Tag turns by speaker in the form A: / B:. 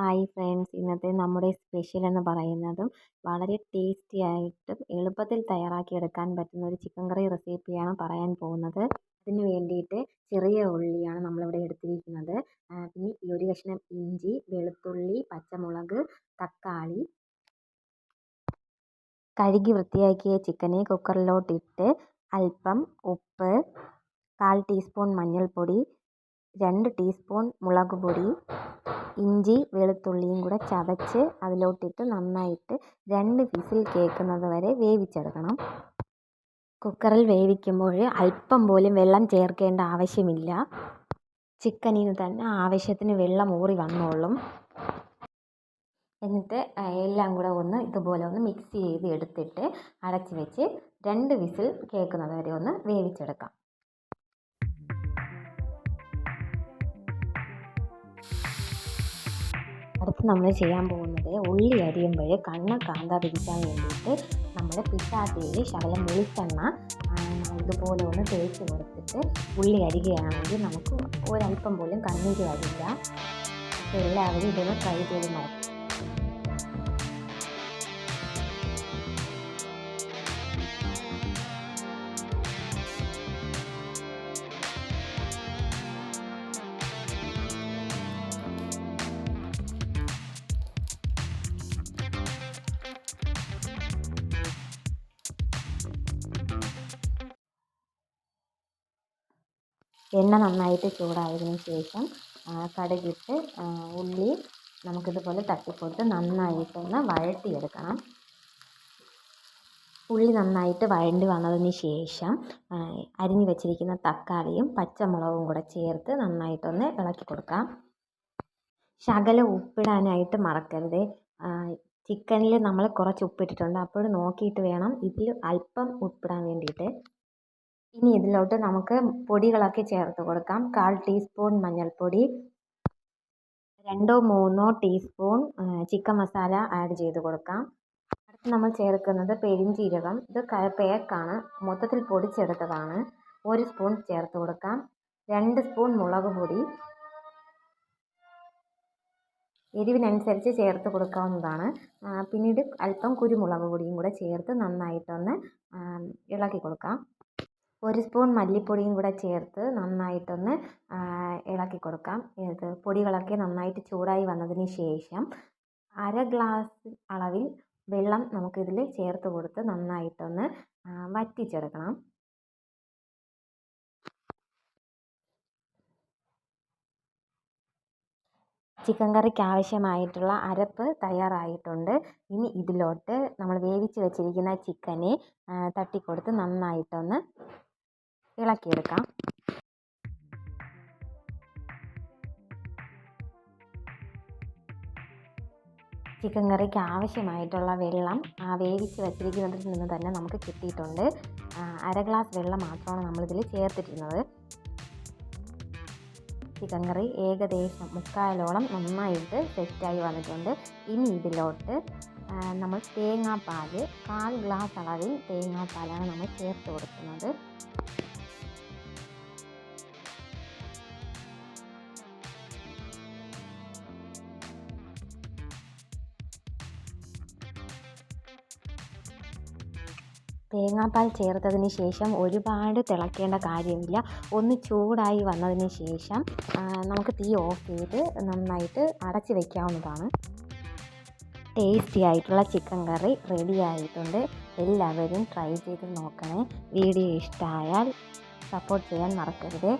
A: Hi friends. ഇന്നത്തെ നമ്മുടെ special എന്ന് പറയുന്നതും വളരെ ടേസ്റ്റി ആയിട്ടും എളുപ്പത്തിൽ തയ്യാറാക്കിയെടുക്കാൻ പറ്റുന്ന ഒരു ചിക്കൻ കറി റെസിപ്പിയാണ് പറയാൻ പോകുന്നത്. അതിന് വേണ്ടിയിട്ട് ചെറിയ ഉള്ളിയാണ് നമ്മളിവിടെ എടുത്തിരിക്കുന്നത്. പിന്നെ ഈ ഒരു കഷ്ണം ഇഞ്ചി വെളുത്തുള്ളി പച്ചമുളക് തക്കാളി കഴുകി വൃത്തിയാക്കിയ ചിക്കനെ കുക്കറിലോട്ടിട്ട് അല്പം ഉപ്പ് കാൽ ടീസ്പൂൺ മഞ്ഞൾപ്പൊടി രണ്ട് ടീസ്പൂൺ മുളക് പൊടി ഇഞ്ചി വെളുത്തുള്ളിയും കൂടെ ചതച്ച് അതിലോട്ടിട്ട് നന്നായിട്ട് രണ്ട് വിസിൽ കേൾക്കുന്നത് വരെ വേവിച്ചെടുക്കണം. കുക്കറിൽ വേവിക്കുമ്പോൾ അല്പം പോലും വെള്ളം ചേർക്കേണ്ട ആവശ്യമില്ല. ചിക്കനിൽ തന്നെ ആവശ്യത്തിന് വെള്ളം ഊറി വന്നോളും. എന്നിട്ട് എല്ലാം കൂടെ ഒന്ന് ഇതുപോലെ ഒന്ന് മിക്സ് ചെയ്ത് എടുത്തിട്ട് അടച്ച് വെച്ച് രണ്ട് വിസിൽ കേൾക്കുന്നത് വരെ ഒന്ന് വേവിച്ചെടുക്കാം. അടുത്ത് നമ്മൾ ചെയ്യാൻ പോകുന്നത് ഉള്ളി അരിയുമ്പോൾ കണ്ണ് കാന്താതിരിക്കാൻ വേണ്ടിയിട്ട് നമ്മൾ പിറ്റാത്തിയിൽ ശകലം വെളിച്ചെണ്ണ ഇതുപോലെ ഒന്ന് തേച്ച് കൊടുത്തിട്ട് ഉള്ളി അരികയാണെങ്കിൽ നമുക്ക് ഒരല്പം പോലും കണ്ണീര് വരില്ല എല്ലാവരും ഇതൊന്ന് ട്രൈ ചെയ്ത് നോക്കും. എണ്ണ നന്നായിട്ട് ചൂടായതിനു ശേഷം കടുകിട്ട് ഉള്ളി നമുക്കിതുപോലെ തട്ടിക്കൊടുത്ത് നന്നായിട്ടൊന്ന് വഴറ്റിയെടുക്കണം. ഉള്ളി നന്നായിട്ട് വഴണ്ടി വന്നതിന് ശേഷം അരിഞ്ഞു വെച്ചിരിക്കുന്ന തക്കാളിയും പച്ചമുളകും കൂടെ ചേർത്ത് നന്നായിട്ടൊന്ന് ഇളക്കി കൊടുക്കാം. ശകലം ഉപ്പിടാനായിട്ട് മറക്കരുത്. ചിക്കനിൽ നമ്മൾ കുറച്ച് ഉപ്പിട്ടിട്ടുണ്ട്. അപ്പോൾ നോക്കിയിട്ട് വേണം ഇതിൽ അല്പം ഉപ്പിടാൻ വേണ്ടിയിട്ട്. ഇനി ഇതിലോട്ട് നമുക്ക് പൊടികളൊക്കെ ചേർത്ത് കൊടുക്കാം. കാൽ ടീസ്പൂൺ മഞ്ഞൾപ്പൊടി രണ്ടോ മൂന്നോ ടീസ്പൂൺ ചിക്കൻ മസാല ആഡ് ചെയ്ത് കൊടുക്കാം. അടുത്ത് നമ്മൾ ചേർക്കുന്നത് പെരിഞ്ചീരകം. ഇത് പേക്കാണ് മൊത്തത്തിൽ പൊടിച്ചെടുത്തതാണ്. ഒരു സ്പൂൺ ചേർത്ത് കൊടുക്കാം. രണ്ട് സ്പൂൺ മുളക് പൊടി. എരിവിനനുസരിച്ച് ചേർത്ത് കൊടുക്കാവുന്നതാണ്. പിന്നീട് അല്പം കുരുമുളക് പൊടിയും കൂടെ ചേർത്ത് നന്നായിട്ടൊന്ന് ഇളക്കി കൊടുക്കാം. ഒരു സ്പൂൺ മല്ലിപ്പൊടിയും കൂടെ ചേർത്ത് നന്നായിട്ടൊന്ന് ഇളക്കി കൊടുക്കാം. ഇത് പൊടികളൊക്കെ നന്നായിട്ട് ചൂടായി വന്നതിന് ശേഷം അര ഗ്ലാസ് അളവിൽ വെള്ളം നമുക്കിതിൽ ചേർത്ത് കൊടുത്ത് നന്നായിട്ടൊന്ന് വറ്റിച്ചെടുക്കണം. ചിക്കൻ കറിക്ക് ആവശ്യമായിട്ടുള്ള അരപ്പ് തയ്യാറായിട്ടുണ്ട്. ഇനി ഇതിലോട്ട് നമ്മൾ വേവിച്ച് വെച്ചിരിക്കുന്ന ചിക്കനെ തട്ടിക്കൊടുത്ത് നന്നായിട്ടൊന്ന് ഇളക്കിയെടുക്കാം. ചിക്കൻ കറിക്ക് ആവശ്യമായിട്ടുള്ള വെള്ളം ആ വേവിച്ച് വച്ചിരിക്കുന്നതിൽ നിന്ന് തന്നെ നമുക്ക് കിട്ടിയിട്ടുണ്ട്. അര ഗ്ലാസ് വെള്ളം മാത്രമാണ് നമ്മളിതിൽ ചേർത്തിട്ടുള്ളത് ചിക്കൻ കറി ഏകദേശം മുക്കാലോളം നന്നായിട്ട് സെറ്റായി വന്നിട്ടുണ്ട്. ഇനി ഇതിലോട്ട് നമ്മൾ തേങ്ങാപ്പാൽ കാൽ ഗ്ലാസ് അളവിൽ തേങ്ങാപ്പാലാണ് നമ്മൾ ചേർത്ത് കൊടുക്കുന്നത്. തേങ്ങാപ്പാൽ ചേർത്തതിന് ശേഷം ഒരുപാട് തിളയ്ക്കേണ്ട കാര്യമില്ല. ഒന്ന് ചൂടായി വന്നതിന് ശേഷം നമുക്ക് തീ ഓഫ് ചെയ്ത് നന്നായിട്ട് അടച്ച് വയ്ക്കാവുന്നതാണ് ടേസ്റ്റി ആയിട്ടുള്ള ചിക്കൻ കറി റെഡി ആയിട്ടുണ്ട്. എല്ലാവരും ട്രൈ ചെയ്ത് നോക്കണേ. വീഡിയോ ഇഷ്ടമായാൽ സപ്പോർട്ട് ചെയ്യാൻ മറക്കരുത്.